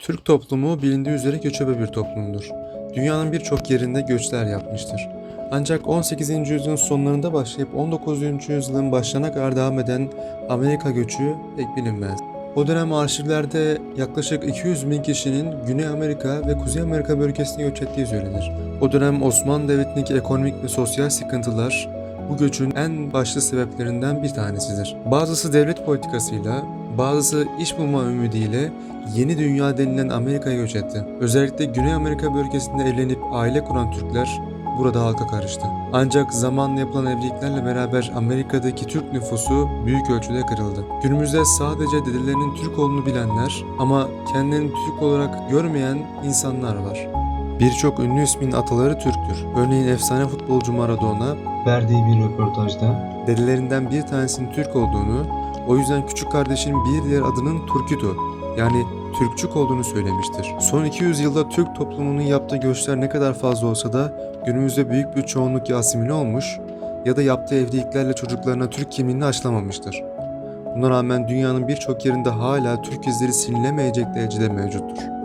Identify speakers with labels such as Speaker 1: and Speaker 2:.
Speaker 1: Türk toplumu bilindiği üzere göçebe bir toplumdur. Dünyanın birçok yerinde göçler yapmıştır. Ancak 18. yüzyılın sonlarında başlayıp 19. yüzyılın başlarına kadar devam eden Amerika göçü pek bilinmez. O dönem arşivlerde yaklaşık 200 bin kişinin Güney Amerika ve Kuzey Amerika bölgesine göç ettiği söylenir. O dönem Osmanlı Devleti'ndeki ekonomik ve sosyal sıkıntılar bu göçün en başlı sebeplerinden bir tanesidir. Bazısı devlet politikasıyla, bazısı iş bulma ümidiyle yeni dünya denilen Amerika'ya göç etti. Özellikle Güney Amerika bölgesinde evlenip aile kuran Türkler burada halka karıştı. Ancak zamanla yapılan evliliklerle beraber Amerika'daki Türk nüfusu büyük ölçüde kırıldı. Günümüzde sadece dedelerinin Türk olduğunu bilenler ama kendilerini Türk olarak görmeyen insanlar var. Birçok ünlü ismin ataları Türktür. Örneğin efsane futbolcu Maradona,
Speaker 2: verdiği bir röportajda
Speaker 1: dedelerinden bir tanesinin Türk olduğunu, o yüzden küçük kardeşinin bir diğer adının Turkito yani Türkçük olduğunu söylemiştir. Son 200 yılda Türk toplumunun yaptığı göçler ne kadar fazla olsa da günümüzde büyük bir çoğunluk ya asimile olmuş ya da yaptığı evliliklerle çocuklarına Türk kimliğini aşılamamıştır. Buna rağmen dünyanın birçok yerinde hala Türk izleri silinemeyecek derecede mevcuttur.